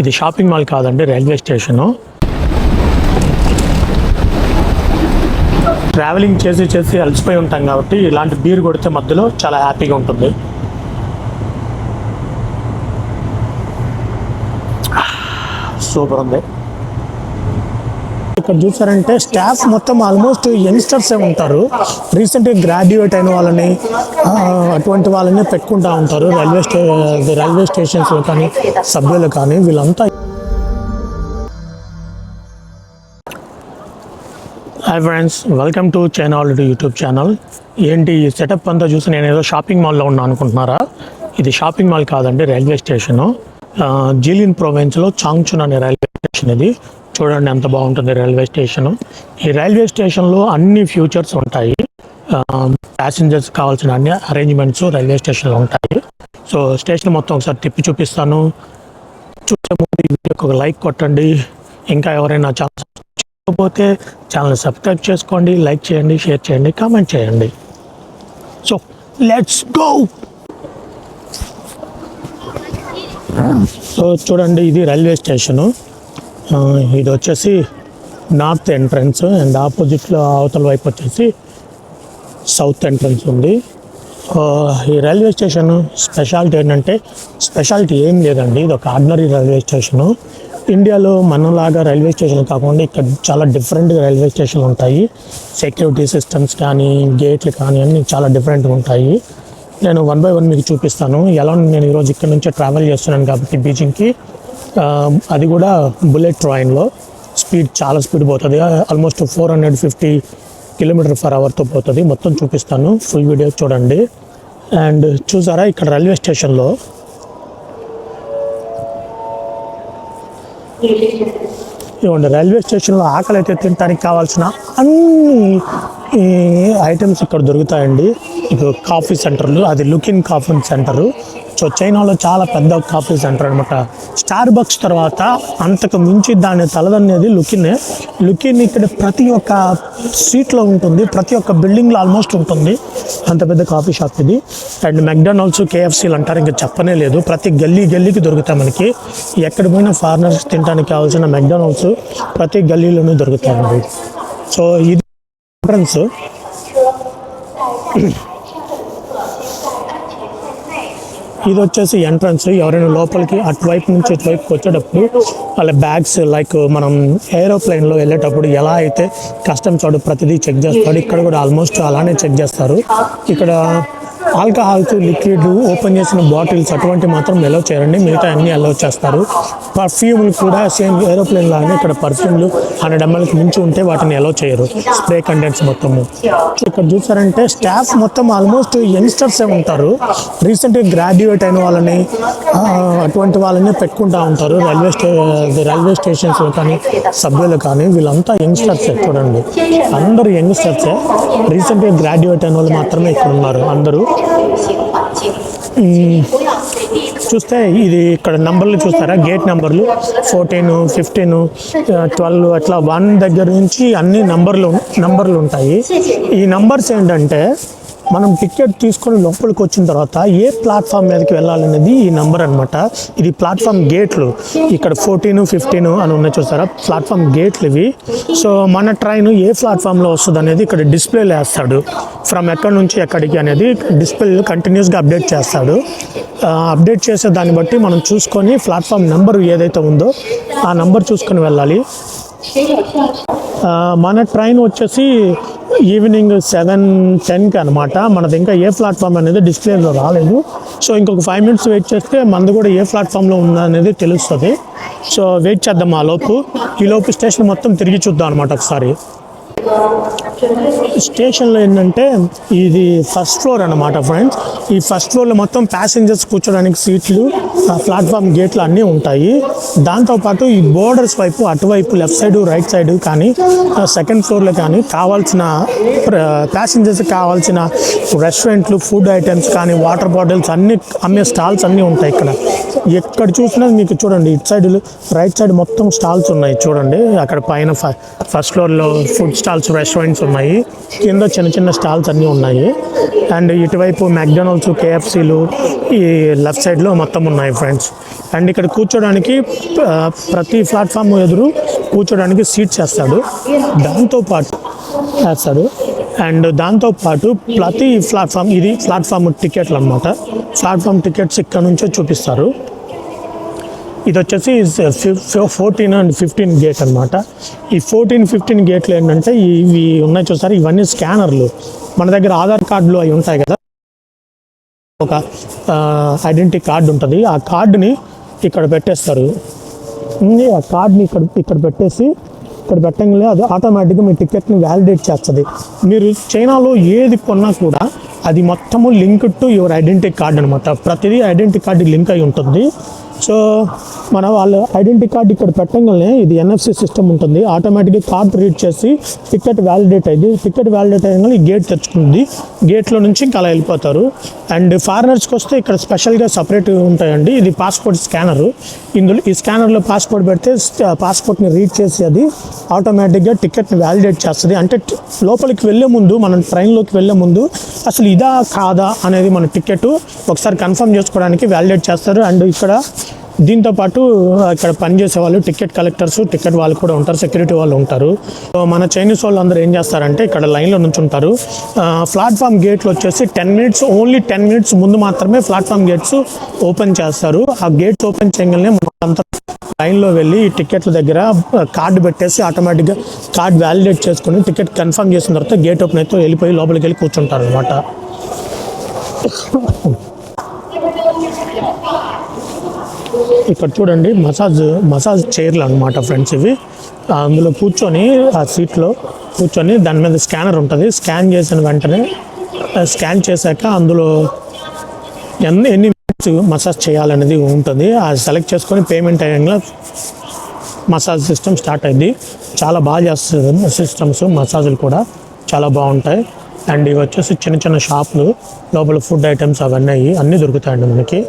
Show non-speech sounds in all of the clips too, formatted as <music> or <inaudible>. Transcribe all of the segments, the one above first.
ఇది shopping mall కాదండి railway station. Travelling చేసి చేసి అలసిపోయి ఉంటాం కాబట్టి ఇలాంటి బీర్ కొడితే మధ్యలో చాలా హ్యాపీగా ఉంటుంది. సూపర్ ఉంది. ఇక్కడ చూసారంటే స్టాఫ్ మొత్తం ఆల్మోస్ట్ యంగ్స్టర్సే ఏ ఉంటారు. రీసెంట్గా గ్రాడ్యుయేట్ అయిన వాళ్ళని అటువంటి వాళ్ళని పెట్టుకుంటా ఉంటారు. రైల్వే స్టే రైల్వే స్టేషన్స్లో కానీ సభ్యులు కానీ వీళ్ళంతా. Hi friends welcome to China already YouTube channel ఏంటి ఈ సెటప్ అంతా చూసి నేను ఏదో షాపింగ్ మాల్లో ఉన్నా అనుకుంటున్నారా? ఇది షాపింగ్ మాల్ కాదండి రైల్వే స్టేషను ఆ, జీలిన్ ప్రొవిన్స్లో చాంగ్చున్ అనే రైల్వే స్టేషన్ ఇది. చూడండి ఎంత బాగుంటుంది రైల్వే స్టేషను. ఈ రైల్వే స్టేషన్లో అన్ని ఫ్యూచర్స్ ఉంటాయి. ప్యాసింజర్స్ కావాల్సిన అన్ని అరేంజ్మెంట్స్ రైల్వే స్టేషన్లో ఉంటాయి. సో స్టేషన్ మొత్తం ఒకసారి తిప్పి చూపిస్తాను. చూసే ముందు ఈ వీడియోకి ఒక లైక్ కొట్టండి. ఇంకా ఎవరైనా ఛానల్ చూడకపోతే ఛానల్ సబ్స్క్రైబ్ చేసుకోండి లైక్ చేయండి షేర్ చేయండి కామెంట్ చేయండి. సో లెట్స్ గో సో చూడండి ఇది రైల్వే స్టేషను. ఇది వచ్చేసి నార్త్ ఎంట్రన్స్ అండ్ ఆపోజిట్లో అవతల వైపు వచ్చేసి సౌత్ ఎంట్రన్స్ ఉంది. ఈ రైల్వే స్టేషన్ స్పెషాలిటీ ఏంటంటే స్పెషాలిటీ ఏం లేదండి. ఇది ఒక ఆర్డినరీ రైల్వే స్టేషను. ఇండియాలో మనలాగా రైల్వే స్టేషన్ కాకుండా ఇక్కడ చాలా డిఫరెంట్గా రైల్వే స్టేషన్లు ఉంటాయి. సెక్యూరిటీ సిస్టమ్స్ కానీ గేట్లు కానీ అన్నీ చాలా డిఫరెంట్గా ఉంటాయి. నేను వన్ బై వన్ మీకు చూపిస్తాను. ఎలా నేను ఈరోజు ఇక్కడ నుంచే ట్రావెల్ చేస్తున్నాను కాబట్టి బీజింగ్కి Um, అది కూడా బుల్లెట్ ట్రైన్లో స్పీడ్ చాలా స్పీడ్ పోతుంది. Almost four hundred fifty kilometre per అవర్తో పోతుంది. మొత్తం చూపిస్తాను. ఫుల్ వీడియో చూడండి. అండ్ చూసారా ఇక్కడ రైల్వే స్టేషన్లో ఇవ్వండి రైల్వే స్టేషన్లో ఆకలి అయితే తినడానికి కావాల్సిన అన్ని ఐటమ్స్ ఇక్కడ దొరుకుతాయండి. ఇప్పుడు కాఫీ సెంటర్లు అది లుకిన్ కాఫీ సెంటరు సో చైనాలో చాలా పెద్ద కాఫీ సెంటర్ అనమాట స్టార్ బక్స్ తర్వాత అంతకు మించి దాని తలదనేది లుకిన్ లుకిన్ ఇక్కడ ప్రతి ఒక్క స్ట్రీట్లో ఉంటుంది ప్రతి ఒక్క బిల్డింగ్లో ఆల్మోస్ట్ ఉంటుంది. అంత పెద్ద కాఫీ షాప్ ఇది. అండ్ మెక్డానల్డ్స్ కేఎఫ్సీలు అంటారు ఇంకా చెప్పనే లేదు. ప్రతి గల్లీ గల్లీకి దొరుకుతాయి మనకి. ఎక్కడ పోయినా ఫారినర్స్ తినడానికి కావాల్సిన మెక్డానల్డ్స్ ప్రతి గల్లీలోనూ దొరుకుతాయండి సో ఇది ఎంట్రన్స్ ఇది వచ్చేసి ఎంట్రన్స్ ఎవరైనా లోపలికి అటువైపు నుంచి ఇటువైపుకి వచ్చేటప్పుడు వాళ్ళ బ్యాగ్స్ లైక్ మనం ఏరోప్లేన్లో వెళ్ళేటప్పుడు ఎలా అయితే కస్టమ్స్ వాడు ప్రతిదీ చెక్ చేస్తాడు ఇక్కడ కూడా ఆల్మోస్ట్ అలానే చెక్ చేస్తారు. ఇక్కడ ఆల్కహాల్స్ లిక్విడ్ ఓపెన్ చేసిన బాటిల్స్ అటువంటి మాత్రం ఎలో చేయండి మిగతా అన్ని అలో చేస్తారు. పర్ఫ్యూమ్లు కూడా సేమ్ ఏరోప్లేన్ లాగానే ఇక్కడ పర్ఫ్యూమ్లు హండ్రెడ్ ఎంఎల్కి మించి ఉంటే వాటిని ఎలో చేయరు. స్ప్రే కంటెంట్స్ మొత్తము. ఇక్కడ చూసారంటే స్టాఫ్ మొత్తం ఆల్మోస్ట్ యంగ్స్టర్సే ఏ ఉంటారు. రీసెంట్గా గ్రాడ్యుయేట్ అయిన వాళ్ళని అటువంటి వాళ్ళని పెట్టుకుంటా ఉంటారు. రైల్వే స్టే రైల్వే స్టేషన్స్లో కానీ సభ్యులు కానీ వీళ్ళంతా యంగ్స్టర్సే చూడండి. అందరూ యంగ్స్టర్సే రీసెంట్గా గ్రాడ్యుయేట్ అయిన వాళ్ళు మాత్రమే ఇక్కడ ఉన్నారు. అందరూ చూస్తే ఇది ఇక్కడ నంబర్లు చూస్తారా? గేట్ నంబర్లు. ఫోర్టీన్ ఫిఫ్టీన్ ట్వెల్వ్ అట్లా వన్ దగ్గర నుంచి అన్ని నంబర్లు నంబర్లు ఉంటాయి. ఈ నంబర్స్ ఏంటంటే మనం టికెట్ తీసుకొని లోపలికి వచ్చిన తర్వాత ఏ ప్లాట్ఫామ్ మీదకి వెళ్ళాలనేది ఈ నెంబర్ అనమాట ఇది ప్లాట్ఫామ్ గేట్లు ఇక్కడ ఫోర్టీన్ ఫిఫ్టీన్ అని ఉన్నాయి చూస్తారా ప్లాట్ఫామ్ గేట్లు ఇవి. సో మన ట్రైన్ ఏ ప్లాట్ఫామ్లో వస్తుంది అనేది ఇక్కడ డిస్ప్లేలో వేస్తాడు. ఫ్రమ్ ఎక్కడి నుంచి ఎక్కడికి అనేది డిస్ప్లే కంటిన్యూస్గా అప్డేట్ చేస్తాడు. అప్డేట్ చేసే దాన్ని బట్టి మనం చూసుకొని ప్లాట్ఫామ్ నెంబర్ ఏదైతే ఉందో ఆ నెంబర్ చూసుకొని వెళ్ళాలి. మన ట్రైన్ వచ్చేసి ఈవినింగ్ సెవెన్ టెన్కి అనమాట మనది ఇంకా ఏ ప్లాట్ఫామ్ అనేది డిస్ప్లేలో రాలేదు. సో ఇంకొక ఫైవ్ మినిట్స్ వెయిట్ చేస్తే మనది కూడా ఏ ప్లాట్ఫామ్లో ఉందనేది అనేది తెలుస్తుంది. సో వెయిట్ చేద్దాం ఆ లోపు. ఈ లోపు స్టేషన్ మొత్తం తిరిగి చూద్దాం అనమాట ఒకసారి. స్టేషన్లో ఏంటంటే ఇది ఫస్ట్ ఫ్లోర్ అన్నమాట ఫ్రెండ్స్. ఈ ఫస్ట్ ఫ్లోర్లో మొత్తం ప్యాసింజర్స్ కూర్చోడానికి సీట్లు ప్లాట్ఫామ్ గేట్లు అన్నీ ఉంటాయి. దాంతోపాటు ఈ బోర్డర్స్ వైపు అటువైపు లెఫ్ట్ సైడ్ రైట్ సైడ్ కానీ సెకండ్ ఫ్లోర్లో కానీ కావాల్సిన ప్యాసింజర్స్ కావాల్సిన రెస్టారెంట్లు ఫుడ్ ఐటమ్స్ కానీ వాటర్ బాటిల్స్ అన్ని అమ్మే స్టాల్స్ అన్నీ ఉంటాయి ఇక్కడ. ఎక్కడ చూసినా మీకు చూడండి ఇటు సైడ్ రైట్ సైడ్ మొత్తం స్టాల్స్ ఉన్నాయి చూడండి. అక్కడ పైన ఫస్ట్ ఫ్లోర్లో ఫుడ్ స్టాల్ స్టాల్స్ రెస్టారెంట్స్ ఉన్నాయి. కింద చిన్న చిన్న స్టాల్స్ అన్నీ ఉన్నాయి. అండ్ ఇటువైపు మ్యాక్డొనాల్డ్స్ కేఎఫ్సీలు ఈ లెఫ్ట్ సైడ్లో మొత్తం ఉన్నాయి ఫ్రెండ్స్ అండ్ ఇక్కడ కూర్చోడానికి ప్రతి ప్లాట్ఫామ్ ఎదురు కూర్చోడానికి సీట్స్ వేస్తాడు దాంతోపాటు వేస్తాడు అండ్ దాంతోపాటు ప్రతి ప్లాట్ఫామ్ ఇది ప్లాట్ఫామ్ టికెట్లు అనమాట ప్లాట్ఫామ్ టికెట్స్ ఇక్కడ నుంచే చూపిస్తారు. ఇది వచ్చేసి ఫోర్టీన్ అండ్ ఫిఫ్టీన్ గేట్ అనమాట ఈ ఫోర్టీన్ ఫిఫ్టీన్ గేట్లు ఏంటంటే ఇవి ఉన్నాయి చూసారు? ఇవన్నీ స్కానర్లు. మన దగ్గర ఆధార్ కార్డులు అవి ఉంటాయి కదా. ఒక ఐడెంటిటీ కార్డు ఉంటుంది. ఆ కార్డుని ఇక్కడ పెట్టేస్తారు. ఆ కార్డుని ఇక్కడ ఇక్కడ పెట్టేసి ఇక్కడ పెట్టంగానే అది ఆటోమేటిక్గా మీ టికెట్ని వ్యాలిడేట్ చేస్తుంది. మీరు చైనాలో ఏది కొన్నా కూడా అది మొత్తము link to your identity card అనమాట ప్రతిదీ ఐడెంటిటీ కార్డు లింక్ అయి ఉంటుంది. సో మన వాళ్ళ ఐడెంటిటీ కార్డ్ ఇక్కడ పెట్టంగానే ఇది ఎన్ఎఫ్సి సిస్టమ్ ఉంటుంది. ఆటోమేటిక్గా కార్డ్ రీడ్ చేసి టికెట్ వ్యాలిడేట్ అయింది టికెట్ వ్యాలిడేట్ అయ్యగానే ఈ గేట్ తెచ్చుకుంది. గేట్లో నుంచి ఇంకా అలా వెళ్ళిపోతారు. అండ్ ఫారినర్స్కి వస్తే ఇక్కడ స్పెషల్గా సపరేట్ ఉంటాయండి. ఇది పాస్పోర్ట్ స్కానర్ ఇందులో ఈ స్కానర్లో పాస్పోర్ట్ పెడితే పాస్పోర్ట్ని రీడ్ చేసి అది ఆటోమేటిక్గా టికెట్ని వ్యాలిడేట్ చేస్తుంది. అంటే లోపలికి వెళ్ళే ముందు మనం ట్రైన్లోకి వెళ్ళే ముందు అసలు ఇదా కాదా అనేది మన టికెట్ ఒకసారి కన్ఫర్మ్ చేసుకోవడానికి వ్యాలిడేట్ చేస్తారు. అండ్ ఇక్కడ దీంతో పాటు ఇక్కడ పనిచేసే వాళ్ళు టికెట్ కలెక్టర్స్ టికెట్ వాళ్ళు కూడా ఉంటారు సెక్యూరిటీ వాళ్ళు ఉంటారు. సో మన చైనీస్ వాళ్ళు అందరూ ఏం చేస్తారంటే ఇక్కడ లైన్లో నుంచి ఉంటారు ప్లాట్ఫామ్ గేట్లు వచ్చేసి ten minutes only ten minutes ముందు మాత్రమే ప్లాట్ఫామ్ గేట్స్ ఓపెన్ చేస్తారు. ఆ గేట్స్ ఓపెన్ చేయగానే అంతా లైన్లో వెళ్ళి ఈ టికెట్ల దగ్గర కార్డు పెట్టేసి ఆటోమేటిక్గా కార్డ్ వ్యాలిడేట్ చేసుకుని టికెట్ కన్ఫర్మ్ చేసిన తర్వాత గేట్ ఓపెన్ అయితే వెళ్ళిపోయి లోపలికి వెళ్ళి కూర్చుంటారు అనమాట ఇక్కడ చూడండి మసాజ్ మసాజ్ చైర్లు అనమాట ఫ్రెండ్స్ ఇవి. అందులో కూర్చొని ఆ సీట్లో కూర్చొని దాని మీద స్కానర్ ఉంటుంది. స్కాన్ చేసిన వెంటనే స్కాన్ చేశాక అందులో ఎన్ని ఎన్ని మినిట్స్ మసాజ్ చేయాలనేది ఉంటుంది. అది సెలెక్ట్ చేసుకొని పేమెంట్ అయ్యాక మసాజ్ సిస్టమ్ స్టార్ట్ అయింది చాలా బాగా చేస్తుంది సిస్టమ్స్ మసాజులు కూడా. చాలా బాగుంటాయి. అండ్ ఇవి వచ్చేసి చిన్న చిన్న షాపులు లోపల ఫుడ్ ఐటమ్స్ అవన్నీ అన్నీ దొరుకుతాయండి మనకి.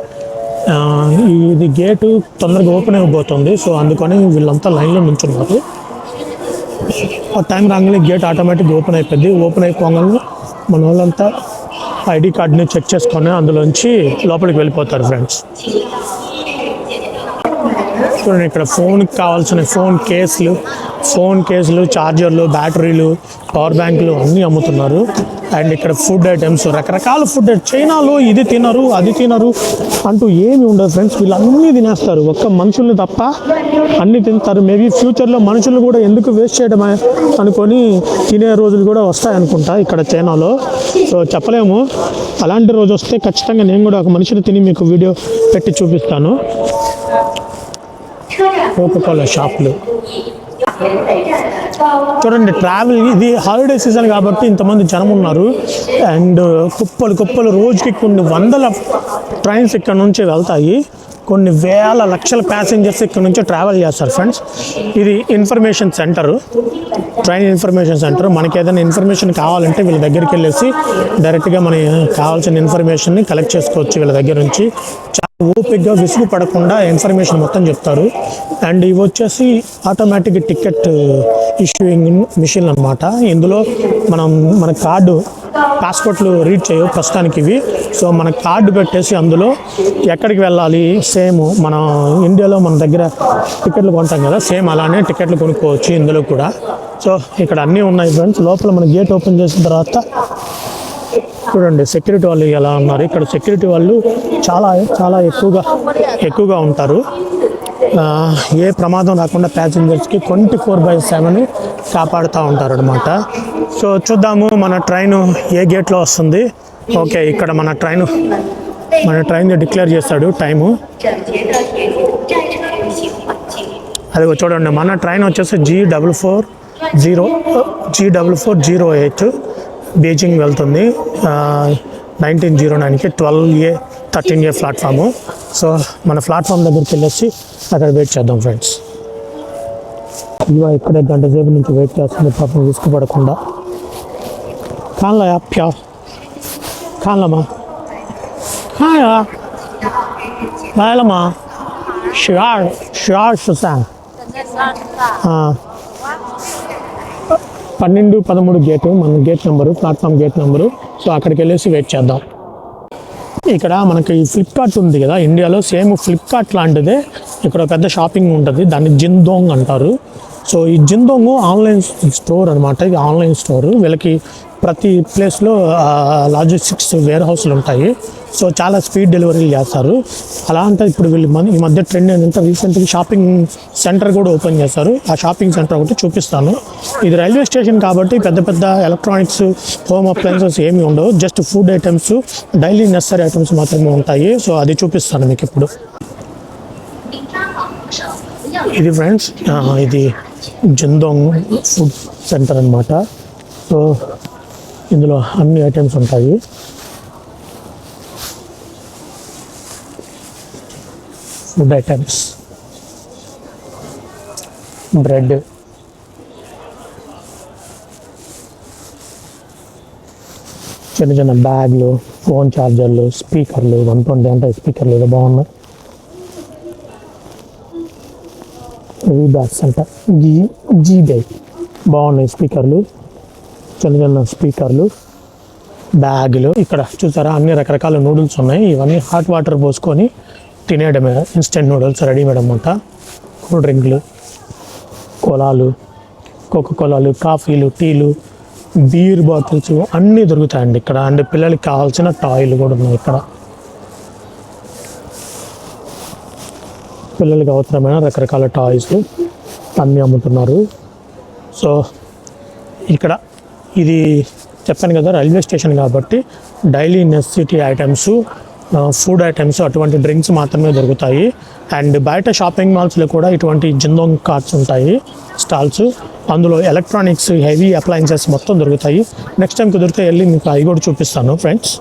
ఇది గేటు తొందరగా ఓపెన్ అయిపోతుంది. సో అందుకని వీళ్ళంతా లైన్లో నుంచున్నారు ఆ టైం రాగానే గేట్ ఆటోమేటిక్ ఓపెన్ అయిపోయింది. ఓపెన్ అయిపోగానే మన వాళ్ళంతా ఐడి కార్డ్ని చెక్ చేసుకొని అందులోంచి లోపలికి వెళ్ళిపోతారు ఫ్రెండ్స్. చూడండి ఇక్కడ ఫోన్కి కావాల్సిన ఫోన్ కేసులు ఫోన్ కేసులు ఛార్జర్లు బ్యాటరీలు పవర్ బ్యాంకులు అన్నీ అమ్ముతున్నారు. అండ్ ఇక్కడ ఫుడ్ ఐటమ్స్ రకరకాల ఫుడ్ చైనాలో ఇది తినరు అది తినరు అంటూ ఏమి ఉండదు ఫ్రెండ్స్. వీళ్ళు అన్నీ తినేస్తారు. ఒక్క మనుషుల్ని తప్ప అన్నీ తింటారు. మేబీ ఫ్యూచర్లో మనుషులు కూడా ఎందుకు వేస్ట్ చేయడమే అనుకొని తినే రోజులు కూడా వస్తాయి అనుకుంటా ఇక్కడ చైనాలో. సో చెప్పలేము. అలాంటి రోజు వస్తే ఖచ్చితంగా నేను కూడా ఒక మనిషిని తిని మీకు వీడియో పెట్టి చూపిస్తాను. కోకోకోల షాప్లు చూడండి ట్రావెల్ ఇది హాలిడే సీజన్ కాబట్టి ఇంతమంది జనం ఉన్నారు. అండ్ కుప్పలు కుప్పలు రోజుకి కొన్ని వందల ట్రైన్స్ ఇక్కడ నుంచి వెళ్తాయి. కొన్ని వేల లక్షల ప్యాసింజర్స్ ఇక్కడ నుంచి ట్రావెల్ చేస్తారు ఫ్రెండ్స్ ఇది information centre train information centre మనకి ఏదైనా ఇన్ఫర్మేషన్ కావాలంటే వీళ్ళ దగ్గరికి వెళ్ళేసి డైరెక్ట్గా మన కావాల్సిన ఇన్ఫర్మేషన్ని కలెక్ట్ చేసుకోవచ్చు వీళ్ళ దగ్గర నుంచి. ఓపిక్గా విసుగు పడకుండా ఇన్ఫర్మేషన్ మొత్తం చెప్తారు. అండ్ ఇవి వచ్చేసి ఆటోమేటిక్ టికెట్ ఇష్యూయింగ్ మిషన్ అన్నమాట. ఇందులో మనం మన కార్డు పాస్పోర్ట్లు రీడ్ చేయవు ప్రస్తుతానికి ఇవి. సో మన కార్డు పెట్టేసి అందులో ఎక్కడికి వెళ్ళాలి సేమ్ మన ఇండియాలో మన దగ్గర టికెట్లు కొంటాం కదా సేమ్ అలానే టికెట్లు కొనుక్కోవచ్చు ఇందులో కూడా. సో ఇక్కడ అన్నీ ఉన్నాయి ఫ్రెండ్స్. లోపల మన గేట్ ఓపెన్ చేసిన తర్వాత చూడండి సెక్యూరిటీ వాళ్ళు ఎలా ఉన్నారు. ఇక్కడ సెక్యూరిటీ వాళ్ళు చాలా చాలా ఎక్కువగా ఎక్కువగా ఉంటారు. ఏ ప్రమాదం రాకుండా ప్యాసింజర్స్కి ట్వంటీ ఫోర్ బై సెవెన్ కాపాడుతూ ఉంటారు అనమాట సో చూద్దాము మన ట్రైన్ ఏ గేట్లో వస్తుంది. ఓకే ఇక్కడ మన ట్రైన్ మన ట్రైన్ డిక్లేర్ చేస్తాడు టైము అది చూడండి మన ట్రైన్ వచ్చేసి G double four zero G double four zero eight Beijing వెళ్తుంది నైన్టీన్ జీరో నైన్కి twelve A thirteen A platform. So మన ప్లాట్ఫామ్ దగ్గరికి వెళ్ళొచ్చి అక్కడ వెయిట్ చేద్దాం ఫ్రెండ్స్. ఇవా ఇక్కడ గంట సేపు నుంచి వెయిట్ చేస్తుంది పాపం విసుకుపడకుండా కాన్లా ప్యా. కాన్లమ్మా. హాయా రాయలమ్మా. షియార్ షియార్ సుసాన్ పన్నెండు పదమూడు గేటు మన gate number platform gate number. So అక్కడికి వెళ్ళేసి వెయిట్ చేద్దాం. ఇక్కడ మనకి ఫ్లిప్కార్ట్ ఉంది కదా ఇండియాలో సేమ్ ఫ్లిప్కార్ట్ లాంటిదే. ఇక్కడ ఒక పెద్ద షాపింగ్ ఉంటుంది దాన్ని జిందోంగ్ అంటారు. సో ఈ జిందోంగ్ ఆన్లైన్ స్టోర్ అనమాట ఇది ఆన్లైన్ స్టోర్. వీళ్ళకి ప్రతి ప్లేస్లో లాజిస్టిక్స్ వేర్ హౌస్లు ఉంటాయి. సో చాలా స్పీడ్ డెలివరీలు చేస్తారు. అలా అంటే ఇప్పుడు వీళ్ళు మన- ఈ మధ్య ట్రెండ్ ఏంటంటే రీసెంట్గా షాపింగ్ సెంటర్ కూడా ఓపెన్ చేస్తారు. ఆ షాపింగ్ సెంటర్ ఒకటి చూపిస్తాను. ఇది రైల్వే స్టేషన్ కాబట్టి పెద్ద పెద్ద ఎలక్ట్రానిక్స్ హోమ్ అప్లయన్సెస్ ఏమీ ఉండవు. Just food items daily necessary items మాత్రమే ఉంటాయి. సో అది చూపిస్తాను మీకు ఇప్పుడు. ఇది ఫ్రెండ్స్ ఇది జిందోంగ్ ఫుడ్ సెంటర్ అనమాట సో ఇందులో అన్ని ఐటమ్స్ ఉంటాయి. Food items bread. చిన్న చిన్న బ్యాగ్లు ఫోన్ ఛార్జర్లు స్పీకర్లు వన్ ట్వంటీ అంటే స్పీకర్లు ఏదో బాగున్నాయి. ఇవి బ్యాగ్స్ అంట జీ జీ బ్యాగ్ బాగున్నాయి స్పీకర్లు. చిన్న చిన్న స్పీకర్లు. బ్యాగులు. ఇక్కడ చూసారా అన్ని రకరకాల నూడిల్స్ ఉన్నాయి. ఇవన్నీ హాట్ వాటర్ పోసుకొని తినేయడమే. ఇన్స్టెంట్ నూడిల్స్ రెడీమేడ్ అనమాట కూల్ డ్రింక్లు కొలాలు కోకో కోలాలు కాఫీలు టీలు బీర్ బాటిల్స్ అన్నీ దొరుకుతాయండి ఇక్కడ. అండ్ పిల్లలకి కావాల్సిన టాయిలు కూడా ఉన్నాయి ఇక్కడ. పిల్లలకి అవసరమైన రకరకాల టాయ్స్ అన్నీ అమ్ముతున్నారు. సో ఇక్కడ ఇది చెప్పాను కదా రైల్వే స్టేషన్ కాబట్టి daily necessity items food items అటువంటి డ్రింక్స్ మాత్రమే దొరుకుతాయి. అండ్ బయట షాపింగ్ మాల్స్లో కూడా ఇటువంటి జిందోంగ్ కార్ట్స్ ఉంటాయి స్టాల్స్ అందులో ఎలక్ట్రానిక్స్ హెవీ అప్లయన్సెస్ మొత్తం దొరుకుతాయి. నెక్స్ట్ టైం కుదిరితే వెళ్ళి మీకు అవి కూడా చూపిస్తాను ఫ్రెండ్స్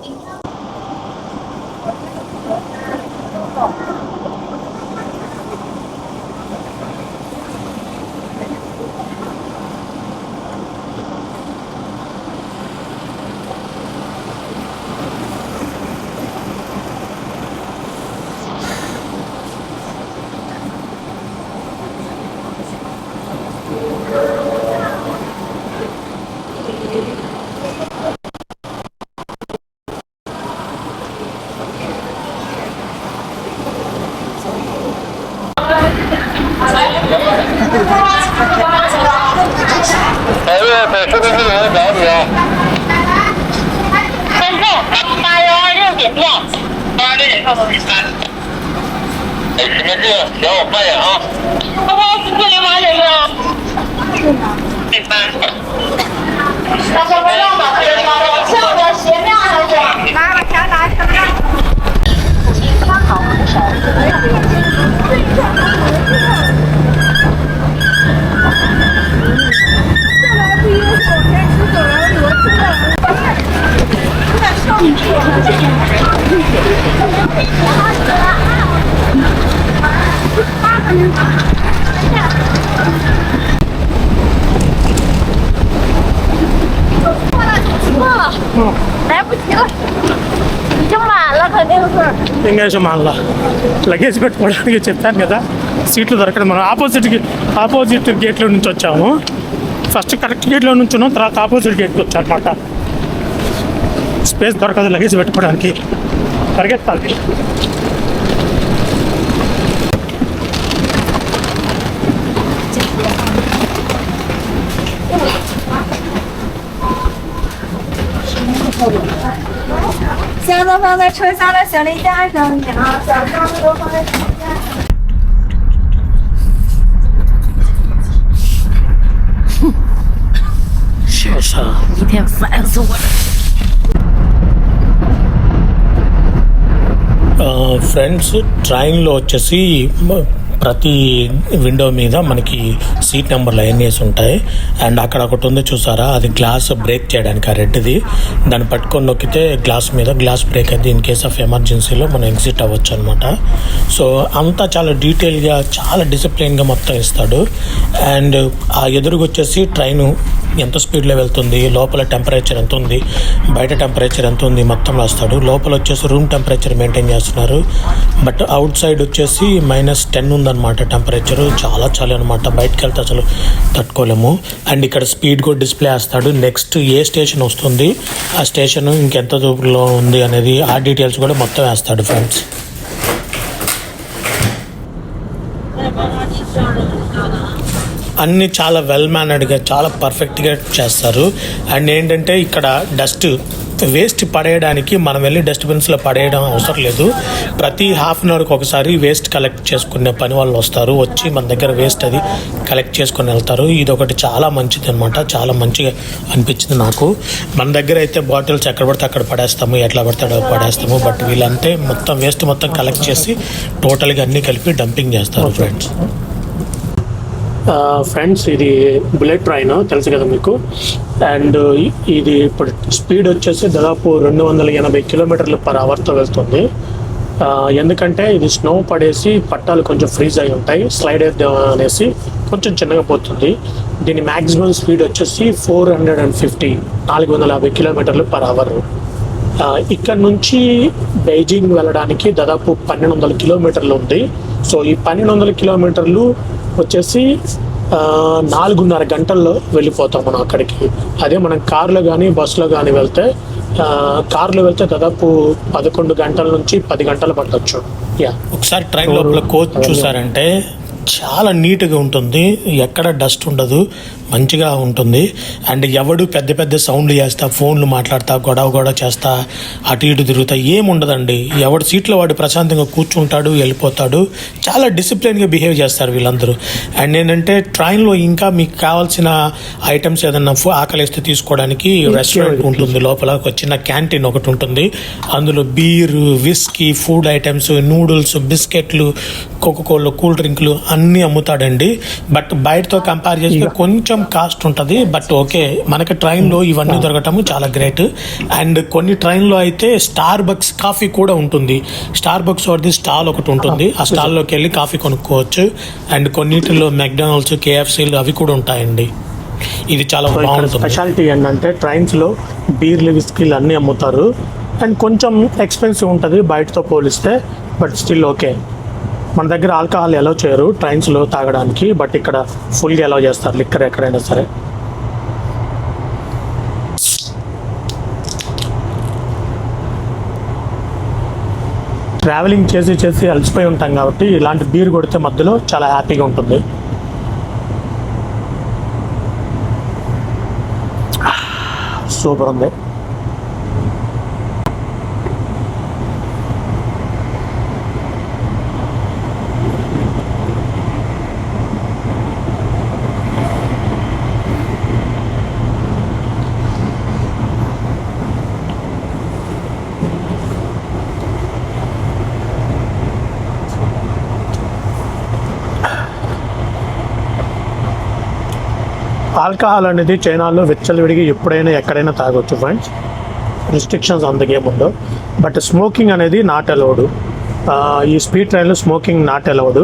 是。ఇంగ్లీష్ మాల్లో లగేజ్ పెట్టుకోవడానికి చెప్పాను కదా సీట్లు దొరకడం మనం ఆపోజిట్కి ఆపోజిట్ గేట్లో నుంచి వచ్చాము. ఫస్ట్ కరెక్ట్ గేట్లో నుంచి ఉన్నాం తర్వాత ఆపోజిట్ గేట్కి వచ్చాం అనమాట స్పేస్ దొరకదు లగేజ్ పెట్టుకోవడానికి. పరిగెత్తాలి. 都放在车厢的行李架上呢，小箱子都放在行李架上。哼，一天烦死我了。呃，Friends，Triangle，这是。ప్రతి విండో మీద మనకి సీట్ నెంబర్లు వేసి ఉంటాయి. అండ్ అక్కడ ఒకటి ఉంది చూసారా? అది గ్లాస్ బ్రేక్ చేయడానికి ఆ రెడ్ది. దాన్ని పట్టుకొని నొక్కితే గ్లాస్ మీద గ్లాస్ బ్రేక్ అయితే ఇన్ కేస్ ఆఫ్ ఎమర్జెన్సీలో మనం ఎగ్జిట్ అవ్వచ్చు అనమాట సో అంతా చాలా డీటెయిల్గా చాలా డిసిప్లిన్గా మొత్తం ఇస్తాడు. అండ్ ఆ ఎదురుకొచ్చేసి ట్రైను ఎంత స్పీడ్లో వెళ్తుంది లోపల టెంపరేచర్ ఎంత ఉంది బయట టెంపరేచర్ ఎంత ఉంది మొత్తం రాస్తాడు. లోపల వచ్చేసి రూమ్ టెంపరేచర్ మెయింటైన్ చేస్తున్నారు. బట్ అవుట్ సైడ్ వచ్చేసి మైనస్ టెన్ ఉందన్నమాట టెంపరేచర్. చాలా చలి అనమాట బయటకు వెళ్తే అసలు తట్టుకోలేము. అండ్ ఇక్కడ స్పీడ్ కూడా డిస్ప్లే వేస్తాడు. నెక్స్ట్ ఏ స్టేషన్ వస్తుంది ఆ స్టేషన్ ఇంకెంత దూరంలో ఉంది అనేది ఆ డీటెయిల్స్ కూడా మొత్తం వేస్తాడు ఫ్రెండ్స్. అన్నీ చాలా వెల్ మేనర్డ్గా చాలా పర్ఫెక్ట్గా చేస్తారు. అండ్ ఏంటంటే ఇక్కడ డస్ట్ వేస్ట్ పడేయడానికి మనం వెళ్ళి డస్ట్బిన్స్లో పడేయడం అవసరం లేదు. ప్రతి హాఫ్ అన్ అవర్కి ఒకసారి వేస్ట్ కలెక్ట్ చేసుకునే పని వాళ్ళు వస్తారు. వచ్చి మన దగ్గర వేస్ట్ అది కలెక్ట్ చేసుకొని వెళ్తారు. ఇది ఒకటి చాలా మంచిది అనమాట చాలా మంచిగా అనిపించింది నాకు. మన దగ్గర అయితే బాటిల్స్ ఎక్కడ పడితే అక్కడ పడేస్తాము ఎట్లా పడితే అక్కడ పడేస్తాము. బట్ వీళ్ళంతే మొత్తం వేస్ట్ మొత్తం కలెక్ట్ చేసి టోటల్గా అన్నీ కలిపి డంపింగ్ చేస్తారు ఫ్రెండ్స్ ఫ్రెండ్స్ ఇది బుల్లెట్ ట్రైన్ తెలుసు కదా మీకు? అండ్ ఇది ఇప్పుడు స్పీడ్ వచ్చేసి దాదాపు రెండు వందల ఎనభై కిలోమీటర్లు పర్ అవర్తో వెళ్తుంది. ఎందుకంటే ఇది స్నో పడేసి పట్టాలు కొంచెం ఫ్రీజ్ అయి ఉంటాయి స్లైడ్ అనేసి కొంచెం చిన్నగా పోతుంది. దీని మ్యాక్సిమం స్పీడ్ వచ్చేసి ఫోర్ హండ్రెడ్ అండ్ ఫిఫ్టీ నాలుగు వందల యాభై కిలోమీటర్లు పర్ అవర్ ఇక్కడ నుంచి బెయిజింగ్ వెళ్ళడానికి దాదాపు పన్నెండు వందల కిలోమీటర్లు ఉంది. సో ఈ పన్నెండు వందల కిలోమీటర్లు వచ్చేసి నాలుగున్నర గంటల్లో వెళ్ళిపోతాం మనం అక్కడికి. అదే మనం కార్లో కానీ బస్సులో కానీ వెళ్తే కార్లో వెళ్తే దాదాపు పదకొండు గంటల నుంచి పది గంటలు పట్టొచ్చు. యా ఒకసారి ట్రైన్ లోపల కోచ్ చూసారంటే చాలా నీట్గా ఉంటుంది. ఎక్కడ డస్ట్ ఉండదు. మంచిగా ఉంటుంది. అండ్ ఎవడు పెద్ద పెద్ద సౌండ్లు చేస్తా ఫోన్లు మాట్లాడతా గొడవ గొడవ చేస్తా అటు ఇటు తిరుగుతా ఏముండదండి. ఎవడు సీట్లో వాడు ప్రశాంతంగా కూర్చుంటాడు వెళ్ళిపోతాడు. చాలా డిసిప్లిన్గా బిహేవ్ చేస్తారు వీళ్ళందరూ. అండ్ ఏంటంటే ట్రైన్లో ఇంకా మీకు కావాల్సిన ఐటమ్స్ ఏదన్నా ఆకలిస్తే తీసుకోవడానికి రెస్టారెంట్ ఉంటుంది. లోపల ఒక చిన్న క్యాంటీన్ ఒకటి ఉంటుంది. అందులో beer whisky food items noodles బిస్కెట్లు కోకోకోలు కూల్ డ్రింక్లు అన్నీ అమ్ముతాడండి. బట్ బయటతో కంపేర్ చేస్తే కొంచెం కాస్ట్ ఉంటుంది బట్ ఓకే మనకి ట్రైన్లో ఇవన్నీ దొరకటము చాలా గ్రేట్. అండ్ కొన్ని ట్రైన్లో అయితే స్టార్ బక్స్ కాఫీ కూడా ఉంటుంది. స్టార్ బక్స్ వాడిది స్టాల్ ఒకటి ఉంటుంది. ఆ స్టాల్లోకి వెళ్ళి కాఫీ కొనుక్కోవచ్చు. అండ్ కొన్నిటిలో మెక్డానల్డ్స్ కేఎఫ్సీలు అవి కూడా ఉంటాయండి. ఇది చాలా బాగుంటుంది. స్పెషాలిటీ ఏంటంటే ట్రైన్స్లో బీర్లు విస్కీలు అన్నీ అమ్ముతారు. అండ్ కొంచెం ఎక్స్పెన్సివ్ ఉంటుంది బయటతో పోలిస్తే బట్ స్టిల్ ఓకే మన దగ్గర ఆల్కహాల్ ఎలా చేయరు ట్రైన్స్లో తాగడానికి బట్ ఇక్కడ ఫుల్గా ఎలా చేస్తారు లిక్కర్ ఎక్కడైనా సరే. ట్రావెలింగ్ చేసి చేసి అలసిపోయి ఉంటాం కాబట్టి ఇలాంటి బీర్ కొడితే మధ్యలో చాలా హ్యాపీగా ఉంటుంది. <sighs> సూపర్ ఉంది. ఆల్కహాల్ అనేది చైనాలో విచ్చలవిడిగా ఎప్పుడైనా ఎక్కడైనా తాగొచ్చు ఫ్రెండ్స్ రిస్ట్రిక్షన్స్ అంతకేముండవు బట్ స్మోకింగ్ అనేది నాట్ అలౌడ్ ఈ స్పీడ్ ట్రైన్లో స్మోకింగ్ నాట్ అలౌడ్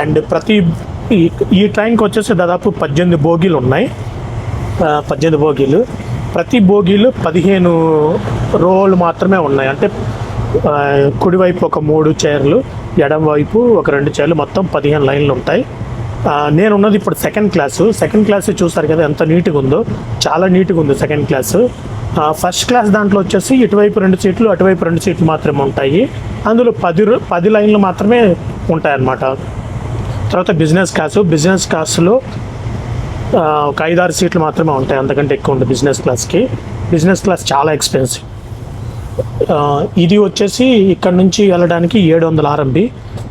అండ్ ప్రతి ఈ ఈ ట్రైన్కి వచ్చేసి దాదాపు పద్దెనిమిది బోగీలు ఉన్నాయి. పద్దెనిమిది బోగీలు. ప్రతి బోగీలు పదిహేను రోలు మాత్రమే ఉన్నాయి. అంటే కుడివైపు ఒక మూడు చైర్లు ఎడమవైపు ఒక రెండు చైర్లు మొత్తం పదిహేను లైన్లు ఉంటాయి. నేను ఉన్నది ఇప్పుడు సెకండ్ క్లాసు సెకండ్ క్లాస్ చూసారు కదా ఎంత నీట్గా ఉందో. చాలా నీట్గా ఉంది సెకండ్ క్లాసు ఫస్ట్ క్లాస్ దాంట్లో వచ్చేసి ఇటువైపు రెండు సీట్లు అటువైపు రెండు సీట్లు మాత్రమే ఉంటాయి. అందులో పది పది లైన్లు మాత్రమే ఉంటాయన్నమాట. తర్వాత బిజినెస్ క్లాసు బిజినెస్ క్లాస్లో ఒక ఐదారు సీట్లు మాత్రమే ఉంటాయి. అంతకంటే ఎక్కువ ఉంటుంది బిజినెస్ క్లాస్కి బిజినెస్ క్లాస్ చాలా ఎక్స్పెన్సివ్ ఇది వచ్చేసి ఇక్కడ నుంచి వెళ్ళడానికి ఏడు వందల ఆర్ఎంబి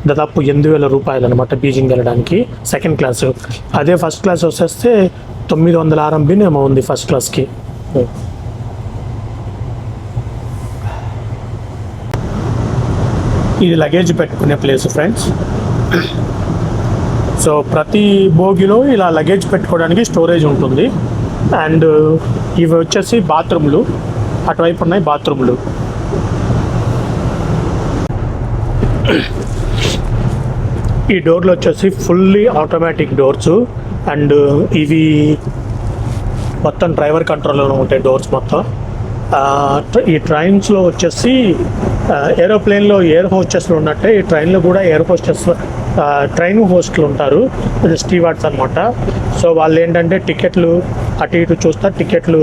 దాదాపు ఎనిమిది వేల రూపాయలు అనమాట బీజింగ్ వెళ్ళడానికి సెకండ్ క్లాస్ అదే ఫస్ట్ క్లాస్ వచ్చేస్తే తొమ్మిది వందల ఆర్ఎంబినేమో ఉంది ఫస్ట్ క్లాస్కి ఇది లగేజ్ పెట్టుకునే ప్లేస్ ఫ్రెండ్స్ సో ప్రతి బోగిలో ఇలా లగేజ్ పెట్టుకోవడానికి స్టోరేజ్ ఉంటుంది. అండ్ ఇవి వచ్చేసి బాత్రూమ్లు. అటువైపు ఉన్నాయి బాత్రూమ్లు. ఈ డోర్లు వచ్చేసి ఫుల్లీ ఆటోమేటిక్ డోర్స్ అండ్ ఇవి మొత్తం డ్రైవర్ కంట్రోల్లో ఉంటాయి డోర్స్ మొత్తం. ఈ ట్రైన్స్లో వచ్చేసి ఏరోప్లేన్లో ఎయిర్ హోస్టెస్లు ఉన్నట్టే ఈ ట్రైన్లో కూడా ఎయిర్ హోస్టెస్ ట్రైన్ హోస్ట్లు ఉంటారు. అది స్టీవార్డ్స్ అనమాట సో వాళ్ళు ఏంటంటే టికెట్లు అటు ఇటు చూస్తే టికెట్లు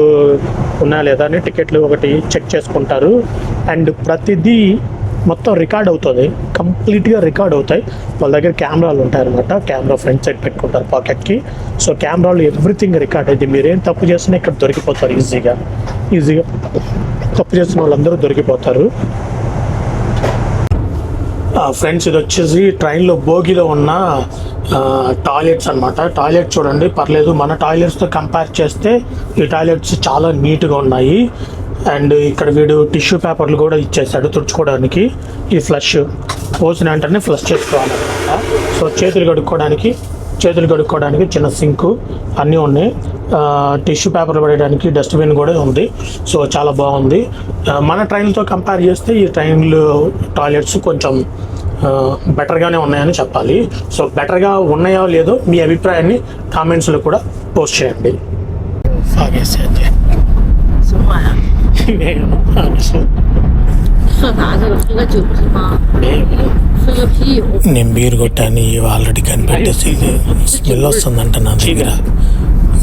ఉన్నా లేదా అని టికెట్లు ఒకటి చెక్ చేసుకుంటారు. అండ్ ప్రతిదీ మొత్తం రికార్డ్ అవుతుంది. కంప్లీట్గా రికార్డ్ అవుతాయి. వాళ్ళ దగ్గర కెమెరాలు ఉంటాయన్నమాట. కెమెరా ఫ్రంట్ సైడ్ పెట్టుకుంటారు పాకెట్కి సో కెమెరాలు ఎవ్రీథింగ్ రికార్డ్ అయింది. మీరేం తప్పు చేసినా ఇక్కడ దొరికిపోతారు ఈజీగా ఈజీగా తప్పు చేసిన వాళ్ళందరూ దొరికిపోతారు. ఫ్రెండ్స్ ఇది వచ్చేసి ట్రైన్లో బోగిలో ఉన్న టాయిలెట్స్ అన్నమాట. టాయిలెట్ చూడండి. పర్లేదు మన టాయిలెట్స్తో కంపేర్ చేస్తే ఈ టాయిలెట్స్ చాలా నీట్గా ఉన్నాయి. అండ్ ఇక్కడ వీడు టిష్యూ పేపర్లు కూడా ఇచ్చేసాడు తుడుచుకోవడానికి. ఈ ఫ్లష్ పోసిన వెంటనే ఫ్లష్ చేసుకోవాలన్నమాట సో చేతులు కడుక్కోవడానికి చేతులు కడుక్కోవడానికి చిన్న సింకు అన్నీ ఉన్నాయి. టిష్యూ పేపర్ పడేయడానికి డస్ట్బిన్ కూడా ఉంది. సో చాలా బాగుంది. మన ట్రైన్లతో కంపేర్ చేస్తే ఈ ట్రైన్లు టాయిలెట్స్ కొంచెం బెటర్గానే ఉన్నాయని చెప్పాలి. సో బెటర్గా ఉన్నాయో లేదో మీ అభిప్రాయాన్ని కామెంట్స్లో కూడా పోస్ట్ చేయండి. సాగేసేది ఆగేసి. 喝啥去了？喝个酒是吗？喝个啤酒。 నేను బీర్ కొట్టాను ఇవి ఆల్రెడీ కనిపెట్టేసి స్మెల్ వస్తుందంట నా దగ్గర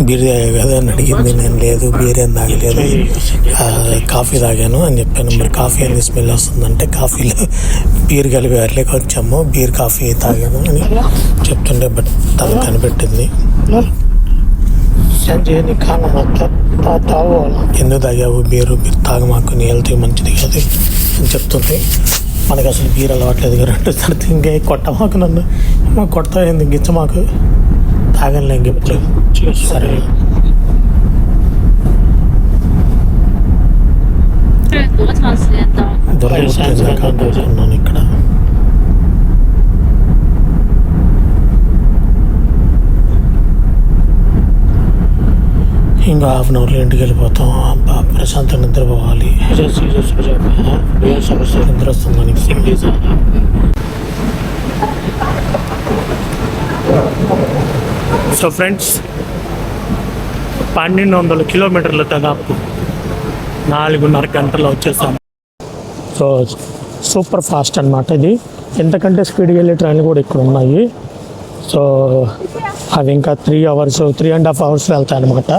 బీర్ తాగా కదా అని అడిగింది నేను లేదు బీర్ ఏం తాగలేదు ఆ, కాఫీ తాగాను అని చెప్పాను మరి కాఫీ ఎందుకు స్మెల్ వస్తుందంటే కాఫీలో బీర్ కలిపారులే కొంచెము బీర్ కాఫీ తాగాను అని చెప్తుంటే బట్ తను కనిపెట్టింది సంజయ్ని కానమాట తాగోవాలి ఎందుకు తాగావు? బీరు బీరు తాగమాకు నీ హెల్త్ మంచిది కాదు అని చెప్తుంది మనకి అసలు బీర్ అలవాట్లేదు కదా రెండు సరితే ఇంకా కొట్టమాకు నన్ను? మా కొడతా ఏంది గిచ్చమాకు? తాగలే ఇంకెప్పుడు సరే. దొరకలేదు ఇక్కడ. ఇంకా హాఫ్ అన్ అవర్లో ఇంటికి వెళ్ళిపోతాం. అబ్బా ప్రశాంతంగా నిద్రపోవాలి. నిద్ర వస్తుంది మనకి. సో ఫ్రెండ్స్ పన్నెండు వందల కిలోమీటర్ల దాదాపు నాలుగున్నర గంటల్లో వచ్చేసాం. సో సూపర్ ఫాస్ట్ అన్నమాట ఇది. ఎంతకంటే స్పీడ్గా వెళ్ళే ట్రైన్లు కూడా ఇక్కడ ఉన్నాయి. సో అవి ఇంకా three hours three and half hours వెళ్తాయి అనమాట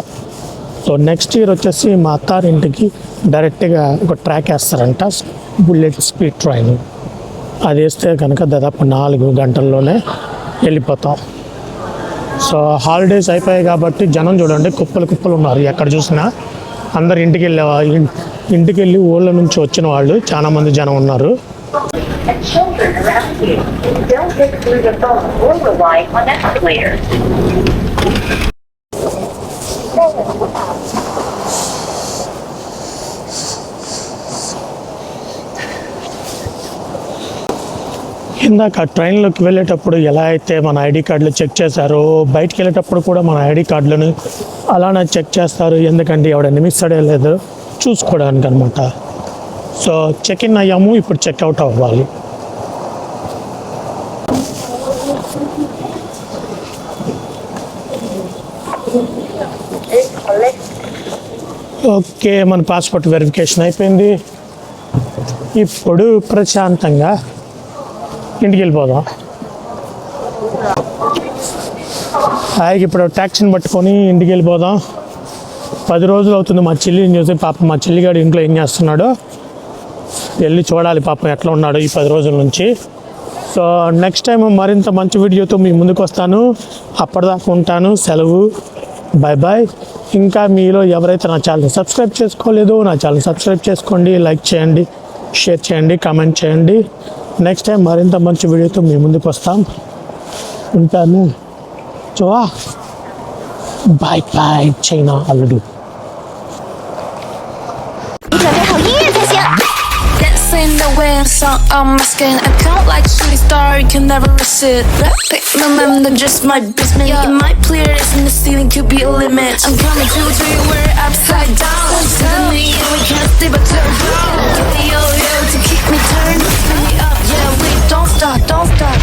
సో నెక్స్ట్ ఇయర్ వచ్చేసి మా అత్తారింటికి డైరెక్ట్గా ఒక ట్రాక్ వేస్తారంట. బుల్లెట్ స్పీడ్ ట్రైన్ అది వేస్తే కనుక దాదాపు నాలుగు గంటల్లోనే వెళ్ళిపోతాం. సో హాలిడేస్ అయిపోయాయి కాబట్టి జనం చూడండి కుప్పలు కుప్పలు ఉన్నారు. ఎక్కడ చూసినా అందరు ఇంటికి వెళ్ళే ఇంటికి వెళ్ళి ఊళ్ళ నుంచి వచ్చిన వాళ్ళు చాలామంది జనం ఉన్నారు. Children around you. Don't get through the phone or rely on escalators. ఇందాక ట్రైన్లోకి వెళ్ళేటప్పుడు ఎలా అయితే మన ఐడి కార్డులు చెక్ చేశారో బయటికి వెళ్ళేటప్పుడు కూడా మన ఐడి కార్డులను అలానే చెక్ చేస్తారు. ఎందుకంటే ఎవడ నిమిస్తాడే లేదు. చూసుకోవడానికి అనమాట సో చెక్ ఇన్ అయ్యాము. ఇప్పుడు చెక్అవుట్ అవ్వాలి. ఓకే మన పాస్పోర్ట్ వెరిఫికేషన్ అయిపోయింది. ఇప్పుడు ప్రశాంతంగా ఇంటికి వెళ్ళిపోదాం. హాయికి ఇప్పుడు ట్యాక్సీని పట్టుకొని ఇంటికి వెళ్ళిపోదాం. పది రోజులు అవుతుంది మా చెల్లిని చూసి పాప మా చెల్లిగాడు ఇంట్లో ఏం చేస్తున్నాడో? వెళ్ళి చూడాలి పాపం ఎట్లా ఉన్నాడో ఈ పది రోజుల నుంచి. సో నెక్స్ట్ టైం మరింత మంచి వీడియోతో మీ ముందుకు వస్తాను. అప్పటిదాకా ఉంటాను. సెలవు. బాయ్ బాయ్ ఇంకా మీలో ఎవరైతే నా ఛానల్ సబ్స్క్రైబ్ చేసుకోలేదో నా ఛానల్ సబ్స్క్రైబ్ చేసుకోండి. లైక్ చేయండి షేర్ చేయండి కామెంట్ చేయండి. నెక్స్ట్ టైం మరింత మంచి వీడియోతో మీ ముందుకు వస్తాం ఉంటాను చూవా బాయ్ బాయ్ చైనా అల్లుడు in the sun on my skin. I count like shooting star, you can never. Pick my then just my basement. Yeah. It in the ceiling, could be a limit. I'm coming to, to you, we're upside down. Suddenly, and we can't stay but turn to keep me turned stop, don't stop.